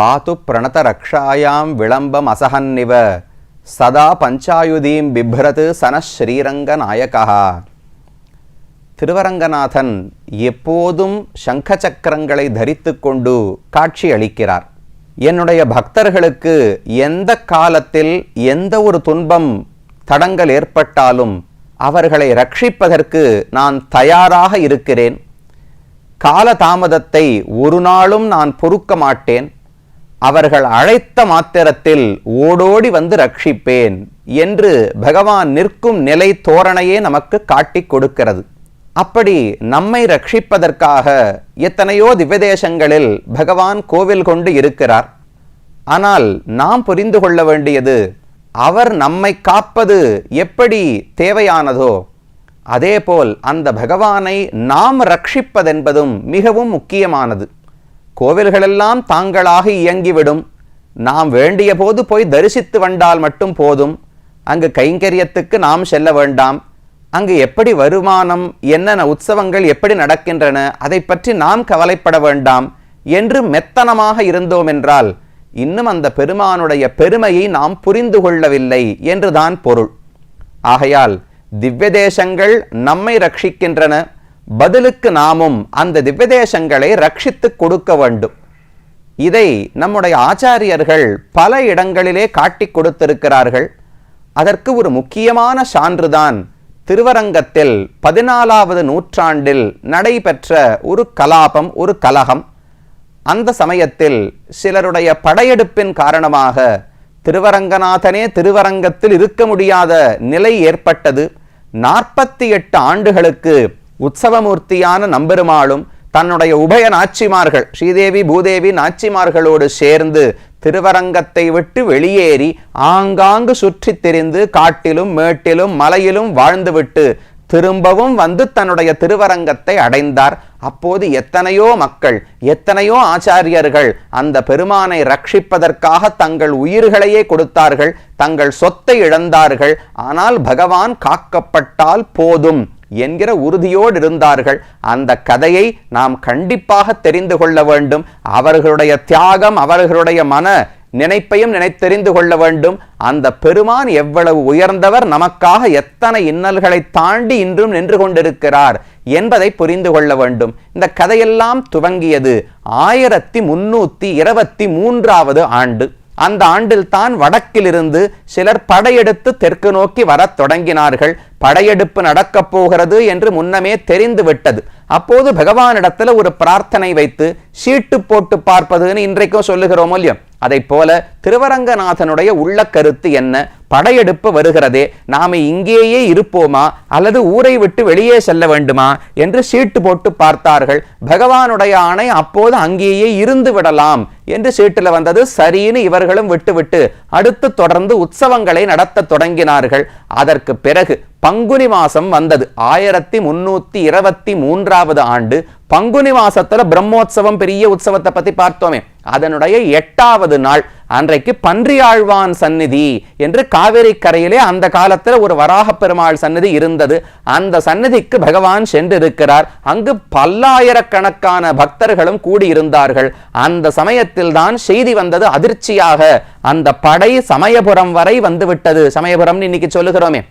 பாத்து பிரணதரக்ஷாயாம் விளம்பம் அசகன்னிவ சதா பஞ்சாயுதீம் பிப்ரது சன ஸ்ரீரங்க நாயகா திருவரங்கநாதன் எப்போதும் சங்க சக்கரங்களை தரித்து கொண்டு காட்சி அளிக்கிறார் என்னுடைய பக்தர்களுக்கு எந்த காலத்தில் எந்த ஒரு துன்பம் தடங்கள் ஏற்பட்டாலும் அவர்களை ரட்சிப்பதற்கு நான் தயாராக இருக்கிறேன். காலதாமதத்தை ஒரு நாளும் நான் பொறுக்க மாட்டேன். அவர்கள் அழைத்த மாத்திரத்தில் ஓடோடி வந்து ரட்சிப்பேன் என்று பகவான் நிற்கும் நிலை தோரணையே நமக்கு காட்டிக் கொடுக்கிறது. அப்படி நம்மை ரட்சிப்பதற்காக எத்தனையோ திவ்யதேசங்களில் பகவான் கோவில் கொண்டு இருக்கிறார். ஆனால் நாம் புரிந்து கொள்ள வேண்டியது அவர் நம்மை காப்பது எப்படி தேவையானதோ அதேபோல் அந்த பகவானை நாம் ரட்சிப்பதென்பதும் மிகவும் முக்கியமானது. கோவில்களெல்லாம் தாங்களாக இயங்கிவிடும். நாம் வேண்டிய போது போய் தரிசித்து வந்தால் மட்டும் போதும். அங்கு கைங்கரியத்துக்கு நாம் செல்ல வேண்டாம். அங்கு எப்படி வருமானம் என்னென்ன உற்சவங்கள் எப்படி நடக்கின்றன அதை பற்றி நாம் கவலைப்பட வேண்டாம். என்று மெத்தனமாக இருந்தோம் என்றால் இன்னும் அந்த பெருமானுடைய பெருமையை நாம் புரிந்து கொள்ளவில்லை என்றுதான் பொருள். ஆகையால் திவ்ய தேசங்கள் நம்மை ரட்சிக்கின்றன. பதிலுக்கு நாமும் அந்த திவ்யதேசங்களை ரட்சித்துக் கொடுக்க வேண்டும். இதை நம்முடைய ஆச்சாரியர்கள் பல இடங்களிலே காட்டிக் கொடுத்திருக்கிறார்கள். அதற்கு ஒரு முக்கியமான சான்றுதான் திருவரங்கத்தில் பதினாலாவது நூற்றாண்டில் நடைபெற்ற ஒரு கலாபம் ஒரு கலகம். அந்த சமயத்தில் சிலருடைய படையெடுப்பின் காரணமாக திருவரங்கநாதனே திருவரங்கத்தில் இருக்க முடியாத நிலை ஏற்பட்டது. நாற்பத்தி எட்டு ஆண்டுகளுக்கு உற்சவமூர்த்தியான நம்பெருமாளும் தன்னுடைய உபய நாச்சிமார்கள் ஸ்ரீதேவி பூதேவி நாச்சிமார்களோடு சேர்ந்து திருவரங்கத்தை விட்டு வெளியேறி ஆங்காங்கு சுற்றித் திரிந்து காட்டிலும் மேட்டிலும் மலையிலும் வாழ்ந்துவிட்டு திரும்பவும் வந்து தன்னுடைய திருவரங்கத்தை அடைந்தார். அப்போது எத்தனையோ மக்கள் எத்தனையோ ஆச்சாரியர்கள் அந்த பெருமானை ரட்சிப்பதற்காக தங்கள் உயிர்களையே கொடுத்தார்கள் தங்கள் சொத்தை இழந்தார்கள். ஆனால் பகவான் காக்கப்பட்டால் போதும். என்கிற உறுதியோடு இருந்தார்கள் அந்த கதையை நாம் கண்டிப்பாக தெரிந்து கொள்ள வேண்டும். அவர்களுடைய தியாகம் அவர்களுடைய மன நினைப்பையும் நினைத்தெறிந்து கொள்ள வேண்டும். அந்த பெருமான் எவ்வளவு உயர்ந்தவர் நமக்காக எத்தனை இன்னல்களை தாண்டி இன்றும் நின்று கொண்டிருக்கிறார் என்பதை புரிந்து கொள்ள வேண்டும். இந்த கதையெல்லாம் துவங்கியது ஆயிரத்தி முன்னூத்தி இருபத்தி மூன்றாவது ஆண்டு. அந்த ஆண்டில் தான் வடக்கிலிருந்து சிலர் படையெடுத்து தெற்கு நோக்கி வரத் தொடங்கினார்கள். படையெடுப்பு நடக்கப் போகிறது என்று முன்னமே தெரிந்து விட்டது அப்போது பகவானிடத்துல ஒரு பிரார்த்தனை வைத்து சீட்டு போட்டு பார்ப்பதுன்னு இன்றைக்கும் சொல்லுகிறோம் இல்லையோ? அதை போல திருவரங்கநாதனுடைய உள்ள கருத்து என்ன? படையெடுப்பு வருகிறதே நாம இங்கேயே இருப்போமா? அல்லது ஊரை விட்டு வெளியே செல்ல வேண்டுமா? என்று சீட்டு போட்டு பார்த்தார்கள். பகவானுடைய ஆணை அப்போது அங்கேயே இருந்து விடலாம் என்று சீட்டில் வந்தது சரின்னு இவர்களும் விட்டுவிட்டு அடுத்து தொடர்ந்து உற்சவங்களை நடத்த தொடங்கினார்கள். அதற்கு பிறகு பங்குனி மாசம் வந்தது. ஆயிரத்தி முன்னூத்தி இருபத்தி மூன்றாவது ஆண்டு பங்குனி மாசத்துல பிரம்மோத்சவம் பெரிய உற்சவத்தை பத்தி பார்த்தோமே. அதனுடைய எட்டாவது நாள் அன்றைக்கு பன்றியாழ்வான் சந்நிதி என்று காவேரி கரையிலே அந்த காலத்துல ஒரு வராக பெருமாள் சந்நிதி இருந்தது. அந்த சந்நிதிக்கு பகவான் சென்றிருக்கிறார். அங்கு பல்லாயிரக்கணக்கான பக்தர்களும் கூடியிருந்தார்கள். அந்த சமயத்தில் தான் செய்தி வந்தது அதிர்ச்சியாக. அந்த படை சமயபுரம் வரை வந்துவிட்டது. சமயபுரம் இன்னைக்கு சொல்லுகிறோமே.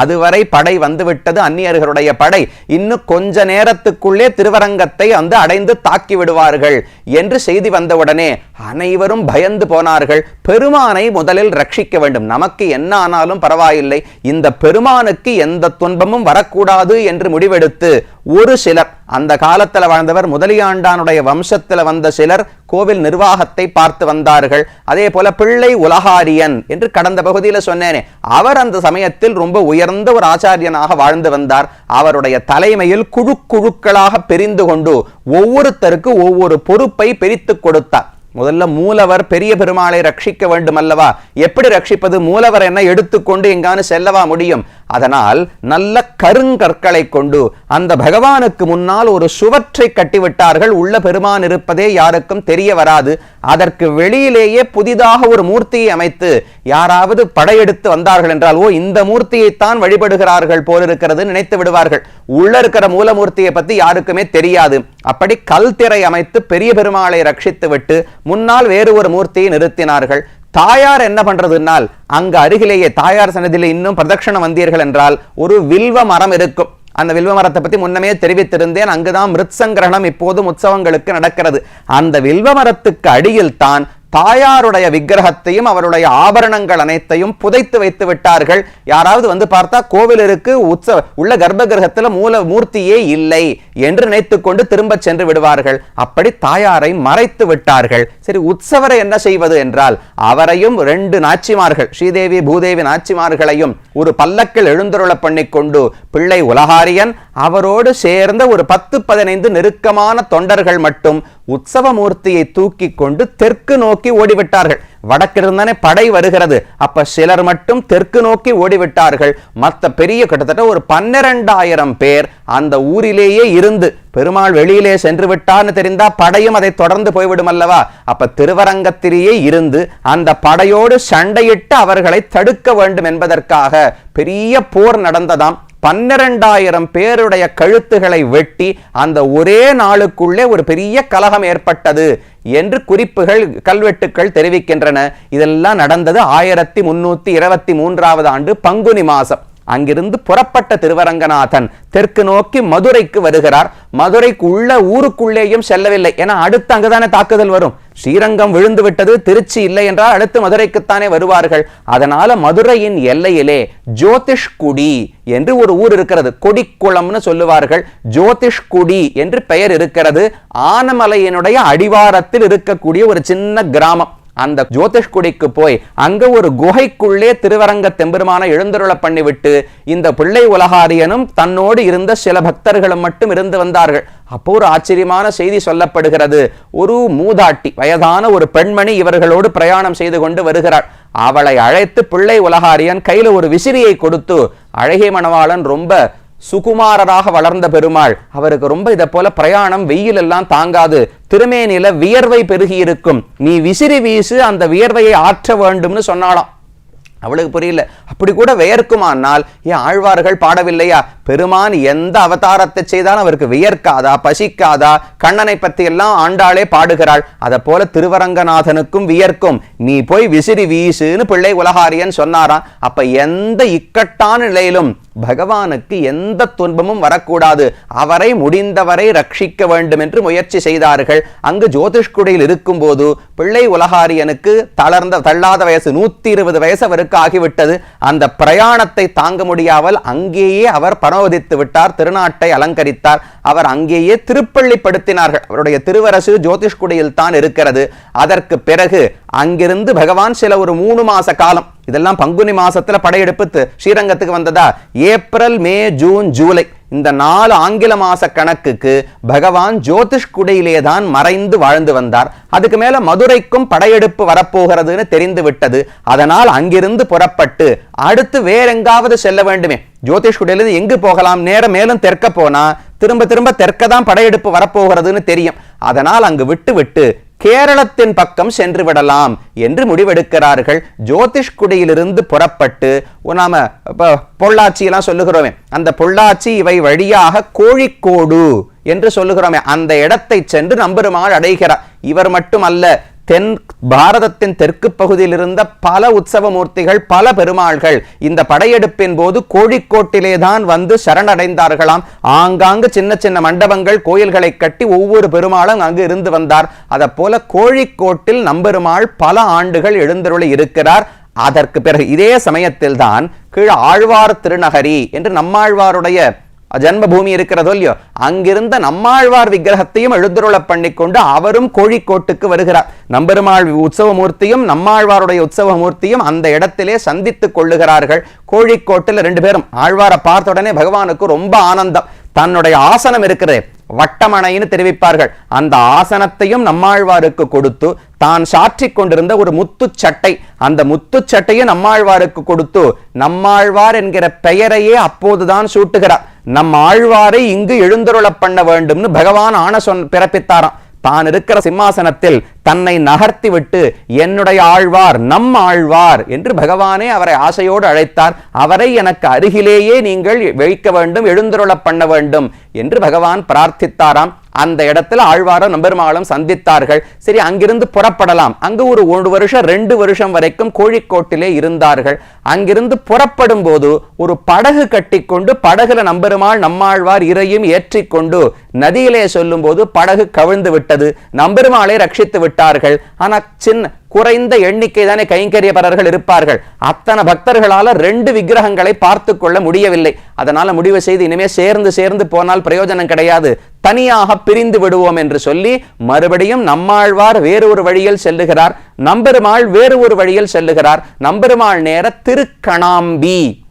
அதுவரை படை வந்துவிட்டது அந்நியர்களுடைய படை. இன்னும் கொஞ்ச நேரத்துக்குள்ளே திருவரங்கத்தை வந்து அடைந்து தாக்கி விடுவார்கள் என்று செய்தி வந்தவுடனே அனைவரும் பயந்து போனார்கள். பெருமானை முதலில் ரட்சிக்க வேண்டும். நமக்கு என்ன ஆனாலும் பரவாயில்லை. இந்த பெருமானுக்கு எந்த துன்பமும் வரக்கூடாது என்று முடிவெடுத்து ஒரு சிலர் அந்த காலத்தில் வாழ்ந்தவர் முதலியாண்டானுடைய வம்சத்தில் வந்த சிலர் கோவில் நிர்வாகத்தை பார்த்து வந்தார்கள். அதே போல பிள்ளை உலகாரியன் என்று கடந்த பகுதியில் சொன்னேனே அவர் அந்த சமயத்தில் ரொம்ப உயர்ந்த ஒரு ஆச்சாரியனாக வாழ்ந்து வந்தார். அவருடைய தலைமையில் குழு குழுக்களாக பிரிந்து கொண்டு ஒவ்வொருத்தருக்கு ஒவ்வொரு பொறுப்பை பிரித்து கொடுத்தார். முதல்ல மூலவர் பெரிய பெருமாளை ரட்சிக்க வேண்டும் அல்லவா எப்படி ரட்சிப்பது? மூலவர் என்ன எடுத்துக்கொண்டு எங்கானு செல்லவா முடியும்? அதனால் நல்ல கருங்கற்களை கொண்டு அந்த பகவானுக்கு முன்னால் ஒரு சுவற்றை கட்டிவிட்டார்கள். உள்ள பெருமான் இருப்பதே யாருக்கும் தெரிய வராது. அதற்கு வெளியிலேயே புதிதாக ஒரு மூர்த்தியை அமைத்து யாராவது படையெடுத்து வந்தார்கள் என்றால் ஓ இந்த மூர்த்தியைத்தான் வழிபடுகிறார்கள் போலிருக்கிறது நினைத்து விடுவார்கள். உள்ள இருக்கிற மூலமூர்த்தியை பத்தி யாருக்குமே தெரியாது. அப்படி கல் திரை அமைத்து பெரிய பெருமாளை ரட்சித்து விட்டு முன்னால் வேறு ஒரு மூர்த்தியை நிறுத்தினார்கள். தாயார் என்ன பண்றதுனால் அங்க அருகிலேயே தாயார் சன்னதியில் இன்னும் பிரதட்சணம் வந்தீர்கள் என்றால் ஒரு வில்வ மரம் இருக்கும். அந்த வில்வ மரத்தை பத்தி முன்னமே தெரிவித்திருந்தேன். அங்குதான் மிருத்சங்கிரகணம் இப்போதும் உற்சவங்களுக்கு நடக்கிறது. அந்த வில்வ மரத்துக்கு அடியில் தான் தாயாருடைய விக்கிரகத்தையும் அவருடைய ஆபரணங்கள் அனைத்தையும் புதைத்து வைத்து விட்டார்கள். யாராவது வந்து பார்த்தா கோவில் இருக்கு உற்சவ உள்ள கர்ப்ப கிரகத்தில் மூல மூர்த்தியே இல்லை என்று நினைத்துக்கொண்டு திரும்ப சென்று விடுவார்கள். அப்படி தாயாரை மறைத்து விட்டார்கள். சரி உற்சவரை என்ன செய்வது என்றால் அவரையும் ரெண்டு நாச்சிமார்கள் ஸ்ரீதேவி பூதேவி நாச்சிமார்களையும் ஒரு பல்லக்கில் எழுந்தருள பண்ணிக்கொண்டு பிள்ளை உலகாரியன் அவரோடு சேர்ந்த ஒரு பத்து பதினைந்து நெருக்கமான தொண்டர்கள் மட்டும் உற்சவ மூர்த்தியை தூக்கி கொண்டு தெற்கு நோக்கி ஓடிவிட்டார்கள். வடக்கிருந்தானே படை வருகிறது. அப்ப சிலர் மட்டும் தெற்கு நோக்கி ஓடிவிட்டார்கள். மற்ற பெரிய கிட்டத்தட்ட ஒரு பன்னிரண்டாயிரம் பேர் அந்த ஊரிலேயே இருந்து பெருமாள் வெளியிலே சென்று விட்டான்னு தெரிந்தா படையும் அதை தொடர்ந்து போய்விடும் அல்லவா? அப்ப திருவரங்கத்திலேயே இருந்து அந்த படையோடு சண்டையிட்டு அவர்களை தடுக்க வேண்டும் என்பதற்காக பெரிய போர் நடந்ததாம். பன்னிரண்டாயிரம் பேருடைய கழுத்துகளை வெட்டி அந்த ஒரே நாளுக்குள்ளே ஒரு பெரிய கலகம் ஏற்பட்டது என்று குறிப்புகள் கல்வெட்டுக்கள் தெரிவிக்கின்றன. இதெல்லாம் நடந்தது ஆயிரத்தி முன்னூத்தி இருபத்தி மூன்றாவது ஆண்டு பங்குனி மாசம் அங்கிருந்து புறப்பட்ட திருவரங்கநாதன் தெற்கு நோக்கி மதுரைக்கு வருகிறார். மதுரைக்கு உள்ள ஊருக்குள்ளேயும் செல்லவில்லை. ஏன்னா அடுத்து அங்குதானே தாக்குதல் வரும். ஸ்ரீரங்கம் விழுந்து விட்டது திருச்சி இல்லை என்றால் அடுத்து மதுரைக்குத்தானே வருவார்கள். அதனால மதுரையின் எல்லையிலே ஜோதிஷ்குடி என்று ஒரு ஊர் இருக்கிறது. கொடிக்குளம்னு சொல்லுவார்கள். ஜோதிஷ்குடி என்று பெயர் இருக்கிறது. ஆனமலையினுடைய அடிவாரத்தில் இருக்கக்கூடிய ஒரு சின்ன கிராமம். அந்த ஜோதிஷ்குடிக்கு போய் அங்க ஒரு குகைக்குள்ளே திருவரங்க தெம்பெருமான எழுந்தருள பண்ணிவிட்டு இந்த பிள்ளை உலகாரியனும் தன்னோடு இருந்த சில பக்தர்களும் மட்டும் இருந்து வந்தார்கள். அப்போ ஒரு ஆச்சரியமான செய்தி சொல்லப்படுகிறது. ஒரு மூதாட்டி வயதான ஒரு பெண்மணி இவர்களோடு பிரயாணம் செய்து கொண்டு வருகிறாள். அவளை அழைத்து பிள்ளை உலகாரியன் கையில ஒரு விசிறியை கொடுத்து அழகிய மணவாளன் ரொம்ப சுகுமாரராக வளர்ந்த பெருமாள். அவருக்கு ரொம்ப இதை போல பிரயாணம் வெயில் எல்லாம் தாங்காது. திருமேனில வியர்வை பெருகி இருக்கும் நீ விசிறி வீசு அந்த வியர்வையை ஆற்ற வேண்டும்னு சொன்னாலாம் அவளுக்கு புரியல. அப்படி கூட வியர்க்குமானால் ஏன் ஆழ்வார்கள் பாடவில்லையா? பெருமான் எந்த அவதாரத்தை செய்தாலும் அவருக்கு வியர்க்காதா பசிக்காதா? கண்ணனை பத்தி எல்லாம் ஆண்டாளே பாடுகிறாள். அதை போல திருவரங்கநாதனுக்கும் வியர்க்கும். நீ போய் விசிறி வீசுன்னு பிள்ளை உலகாரியன் சொன்னாராம். அப்ப எந்த இக்கட்டான நிலையிலும் பகவானுக்கு எந்த துன்பமும் வரக்கூடாது. அவரை முடிந்தவரை ரட்சிக்க வேண்டும் என்று முயற்சி செய்தார்கள். அங்கு ஜோதிஷ்குடியில் இருக்கும்போது பிள்ளை உலகாரியனுக்கு தளர்ந்த தள்ளாத வயசு நூத்தி இருபது வயசு அவருக்கு ஆகிவிட்டது. அந்த பிரயாணத்தை தாங்க முடியாமல் அங்கேயே அவர் பரவதித்து விட்டார் திருநாட்டை அலங்கரித்தார். அவர் அங்கேயே திருப்பள்ளிப்படுத்தினார்கள். அவருடைய திருவரசு ஜோதிஷ்குடியில் தான் இருக்கிறது. அதற்கு பிறகு அங்கிருந்து பகவான் சில ஒரு மூணு மாச காலம் இதெல்லாம் பங்குனி மாசத்துல படையெடுப்பு ஸ்ரீரங்கத்துக்கு வந்ததா? April May June July. இந்த நாலு ஆங்கில மாச கணக்குக்கு பகவான் ஜோதிஷ்குடியிலே தான் மறைந்து வாழ்ந்து வந்தார். அதுக்கு மேல மதுரைக்கும் படையெடுப்பு வரப்போகிறதுன்னு தெரிந்து விட்டது. அதனால் அங்கிருந்து புறப்பட்டு அடுத்து வேற எங்காவது செல்ல வேண்டுமே. ஜோதிஷ் குடையிலிருந்து எங்கு போகலாம்? நேரம் மேலும் தெற்க போனா திரும்ப திரும்ப தெற்க தான் படையெடுப்பு வரப்போகிறதுன்னு தெரியும். அதனால் அங்கு விட்டு விட்டு கேரளத்தின் பக்கம் சென்று விடலாம் என்று முடிவெடுக்கிறார்கள். ஜோதிஷ்குடியிலிருந்து புறப்பட்டு நாம பொள்ளாச்சியெல்லாம் பொள்ளாச்சி எல்லாம் சொல்லுகிறோமே. அந்த பொள்ளாச்சி இவை வழியாக கோழிக்கோடு என்று சொல்லுகிறோமே. அந்த இடத்தை சென்று நம்பெருமாள் அடைகிறார். இவர் மட்டுமல்ல தென் பாரதத்தின் தெற்கு பகுதியில் இருந்த பல உற்சவ மூர்த்திகள் பல பெருமாள்கள் இந்த படையெடுப்பின் போது கோழிக்கோட்டிலே தான் வந்து சரணடைந்தார்களாம். ஆங்காங்கு சின்ன சின்ன மண்டபங்கள் கோயில்களை கட்டி ஒவ்வொரு பெருமாளும் அங்கு இருந்து வந்தார். அதை போல கோழிக்கோட்டில் நம்பெருமாள் பல ஆண்டுகள் எழுந்தருளி இருக்கிறார். அதற்கு பிறகு இதே சமயத்தில் தான் கீழ் ஆழ்வார் திருநகரி என்று நம்மாழ்வாருடைய ஜன்மபூமி இருக்கிறதோ இல்லையோ? அங்கிருந்த நம்மாழ்வார் விக்கிரகத்தையும் எழுந்துருள பண்ணிக்கொண்டு அவரும் கோழிக்கோட்டுக்கு வருகிறார். நம்பெருமாள் உற்சவமூர்த்தியும் நம்மாழ்வாருடைய உற்சவமூர்த்தியும் அந்த இடத்திலே சந்தித்துக் கொள்ளுகிறார்கள். கோழிக்கோட்டில் ரெண்டு பேரும். ஆழ்வாரை பார்த்த உடனே பகவானுக்கு ரொம்ப ஆனந்தம். தன்னுடைய ஆசனம் இருக்கிறது. வட்டமணைன்னு தெரிவிப்பார்கள். அந்த ஆசனத்தையும் நம்மாழ்வாருக்கு கொடுத்து தான் சாற்றிக் கொண்டிருந்த ஒரு முத்துச் சட்டை அந்த முத்துச் சட்டையை நம்மாழ்வாருக்கு கொடுத்து நம்மாழ்வார் என்கிற பெயரையே அப்போதுதான் சூட்டுகிறார். நம் ஆழ்வாரை இங்கு எழுந்தருளப் பண்ண வேண்டும்னு பகவான் ஆன சொன் பிறப்பித்தாராம். தான் இருக்கிற சிம்மாசனத்தில் தன்னை நகர்த்தி விட்டு என்னுடைய ஆழ்வார் நம் ஆழ்வார் என்று பகவானே அவரை ஆசையோடு அழைத்தார். அவரை எனக்கு அருகிலேயே நீங்கள் வைக்க வேண்டும் எழுந்தருளப் பண்ண வேண்டும் என்று பகவான் பிரார்த்தித்தாராம். அந்த இடத்துல ஆழ்வாரும் நம்பெருமாளும் சந்தித்தார்கள். சரி அங்கிருந்து புறப்படலாம். அங்கு ஒரு ஒரு வருஷம் ரெண்டு வருஷம் வரைக்கும் கோழிக்கோட்டிலே இருந்தார்கள். அங்கிருந்து புறப்படும் போது ஒரு படகு கட்டிக்கொண்டு படகுல நம்பெருமாள் நம்மாழ்வார் இறையும் ஏற்றிக்கொண்டு நதியிலே சொல்லும் போது படகு கவிழ்ந்து விட்டது. நம்பெருமாளை ரட்சித்து விட்டார்கள். ஆனா சின்ன குறைந்த எண்ணிக்கை தானே கைங்கரியபரர்கள் இருப்பார்கள். அத்தனை பக்தர்களால ரெண்டு விக்கிரகங்களை பார்த்து கொள்ள முடியவில்லை. அதனால முடிவு செய்து இனிமே சேர்ந்து சேர்ந்து போனால் பிரயோஜனம் கிடையாது. தனியாக பிரிந்து விடுவோம் என்று சொல்லி மறுபடியும் நம்மாழ்வார் வேறு ஒரு வழியில் செல்லுகிறார். நம்பெருமாள் வேறு ஒரு வழியில் செல்லுகிறார். நம்பெருமாள் நேர திருக்கணாம்பி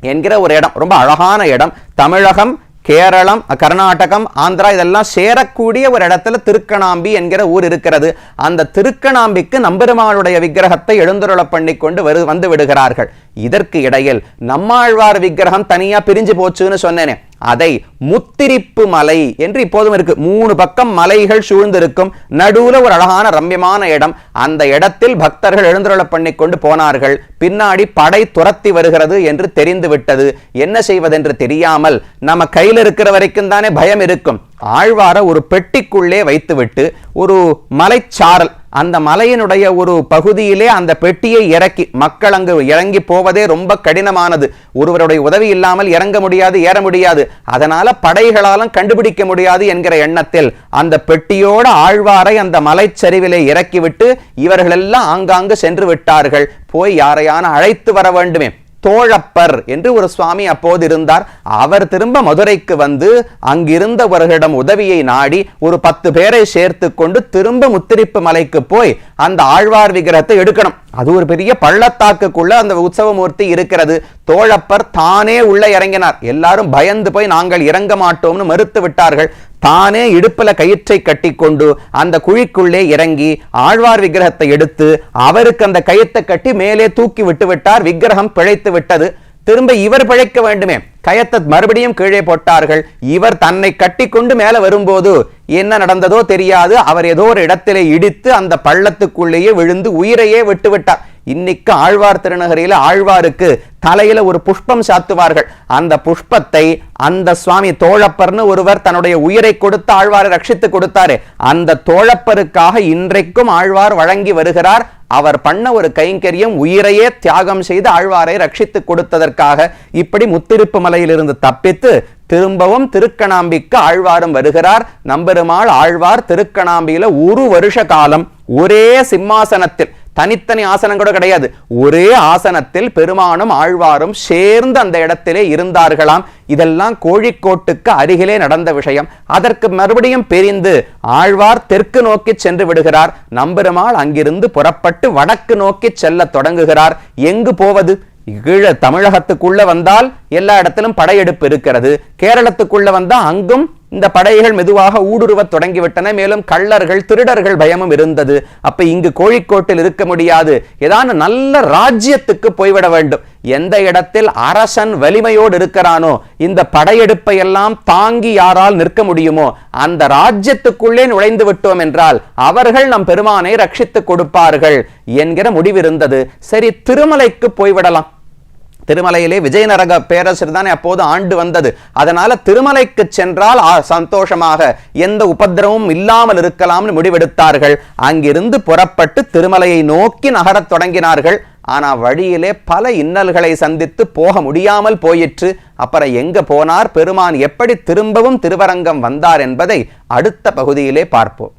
என்கிற ஒரு இடம். ரொம்ப அழகான இடம். தமிழகம் கேரளம் கர்நாடகம் ஆந்திரா இதெல்லாம் சேரக்கூடிய ஒரு இடத்துல திருக்கணாம்பி என்கிற ஊர் இருக்கிறது. அந்த திருக்கணாம்பிக்கு நம்பெருமாளுடைய விக்கிரகத்தை எழுந்துருள பண்ணி கொண்டு வரு வந்து விடுகிறார்கள். இதற்கு இடையில் நம்மாழ்வார் விக்கிரகம் தனியாக பிரிஞ்சு போச்சுன்னு சொன்னேனே. அதை முத்திரிப்பு மலை என்று இப்போதும் இருக்கு. மூணு பக்கம் மலைகள் சூழ்ந்திருக்கும். நடுவுல ஒரு அழகான ரம்யமான இடம். அந்த இடத்தில் பக்தர்கள் எழுந்தருள பண்ணி கொண்டு போனார்கள். பின்னாடி படை துரத்தி வருகிறது என்று தெரிந்து விட்டது. என்ன செய்வதென்று தெரியாமல் நம்ம கையில் இருக்கிற வரைக்கும் தானே பயம் இருக்கும். ஆழ்வார ஒரு பெட்டிக்குள்ளே வைத்துவிட்டு ஒரு மலைச்சாரல் அந்த மலையினுடைய ஒரு பகுதியிலே அந்த பெட்டியை இறக்கி மக்கள் அங்கு இறங்கி போவதே ரொம்ப கடினமானது. ஒருவருடைய உதவி இல்லாமல் இறங்க முடியாது ஏற முடியாது. அதனால படைகளாலும் கண்டுபிடிக்க முடியாது என்கிற எண்ணத்தில் அந்த பெட்டியோட ஆழ்வாரை அந்த மலைச்சரிவிலே இறக்கிவிட்டு இவர்களெல்லாம் ஆங்காங்கு சென்று விட்டார்கள். போய் யாரையான அழைத்து வர வேண்டுமே? தோழப்பர் என்று ஒரு சுவாமி அப்போது இருந்தார். அவர் திரும்ப மதுரைக்கு வந்து அங்கிருந்தவர்களிடம் உதவியை நாடி ஒரு பத்து பேரை சேர்த்து கொண்டு திரும்ப முத்திரிப்பு மலைக்கு போய் அந்த ஆழ்வார் விக்கிரத்தை எடுக்கணும். அது ஒரு பெரிய பள்ளத்தாக்குக்குள்ள அந்த உற்சவமூர்த்தி இருக்கிறது. தோழப்பர் தானே உள்ள இறங்கினார். எல்லாரும் பயந்து போய் நாங்கள் இறங்க மாட்டோம்னு மறுத்து விட்டார்கள். தானே இடுப்புல கயிற்றை கட்டி கொண்டு அந்த குழிக்குள்ளே இறங்கி ஆழ்வார் விக்கிரகத்தை எடுத்து அவருக்கு அந்த கயிற்றை கட்டி மேலே தூக்கி விட்டு விட்டார். விக்கிரகம் பிழைத்து விட்டது. திரும்ப இவர் பிழைக்க வேண்டுமே. கயத்தை மறுபடியும் கீழே போட்டார்கள். இவர் தன்னை கட்டிக்கொண்டு மேல வரும்போது என்ன நடந்ததோ தெரியாது. அவர் ஏதோ ஒரு இடத்திலே இடித்து அந்த பள்ளத்துக்குள்ளேயே விழுந்து உயிரையே விட்டுவிட்டார். இன்னைக்கு ஆழ்வார் திருநகரியில ஆழ்வாருக்கு தலையில ஒரு புஷ்பம் சாத்துவார்கள். அந்த புஷ்பத்தை அந்த சுவாமி தோழப்பர்னு ஒருவர் தன்னுடைய உயிரை கொடுத்து ஆழ்வாரை ரட்சித்து கொடுத்தாரு. அந்த தோழப்பருக்காக இன்றைக்கும் ஆழ்வார் வழங்கி வருகிறார். அவர் பண்ண ஒரு கைங்கரியம் உயிரையே தியாகம் செய்து ஆழ்வாரை ரட்சித்து கொடுத்ததற்காக. இப்படி முத்திருப்பு மலையிலிருந்து தப்பித்து திரும்பவும் திருக்கணாம்பிக்கு ஆழ்வாரும் வருகிறார். நம்பெருமாள் ஆழ்வார் திருக்கணாம்பியில ஒரு வருஷ காலம் ஒரே சிம்மாசனத்தில் தனித்தனி ஆசனம் கூட கிடையாது ஒரே ஆசனத்தில் பெருமானும் ஆழ்வாரும் சேர்ந்து அந்த இடத்திலே இருந்தார்களாம். இதெல்லாம் கோழிக்கோட்டுக்கு அருகிலே நடந்த விஷயம். அதற்கு மறுபடியும் பிரிந்து ஆழ்வார் தெற்கு நோக்கி சென்று விடுகிறார். நம்பெருமாள் அங்கிருந்து புறப்பட்டு வடக்கு நோக்கி செல்ல தொடங்குகிறார். எங்கு போவது? கீழே தமிழகத்துக்குள்ள வந்தால் எல்லா இடத்திலும் படையெடுப்பு இருக்கிறது. கேரளத்துக்குள்ள வந்தால் அங்கும் இந்த படைகள் மெதுவாக ஊடுருவத் தொடங்கிவிட்டன. மேலும் கள்ளர்கள் திருடர்கள் பயமும் இருந்தது. அப்ப இங்கு கோழிக்கோட்டில் இருக்க முடியாது. ஏதான நல்ல ராஜ்யத்துக்கு போய்விட வேண்டும். எந்த இடத்தில் அரசன் வலிமையோடு இருக்கிறானோ இந்த படையெடுப்பை எல்லாம் தாங்கி யாரால் நிற்க முடியுமோ அந்த ராஜ்யத்துக்குள்ளே நுழைந்து விட்டோம் என்றால் அவர்கள் நம் பெருமானை ரட்சித்துக் கொடுப்பார்கள் என்கிற முடிவிருந்தது. சரி திருமலைக்கு போய்விடலாம். திருமலையிலே விஜயநரக பேரரசர் தானே அப்போது ஆண்டு வந்தது. அதனால திருமலைக்கு சென்றால் சந்தோஷமாக எந்த உபதிரவமும் இல்லாமல் இருக்கலாம்னு முடிவெடுத்தார்கள். அங்கிருந்து புறப்பட்டு திருமலையை நோக்கி நகரத் தொடங்கினார்கள். ஆனால் வழியிலே பல இன்னல்களை சந்தித்து போக முடியாமல் போயிற்று. அப்புறம் எங்க போனார்? பெருமான் எப்படி திரும்பவும் திருவரங்கம் வந்தார் என்பதை அடுத்த பகுதியிலே பார்ப்போம்.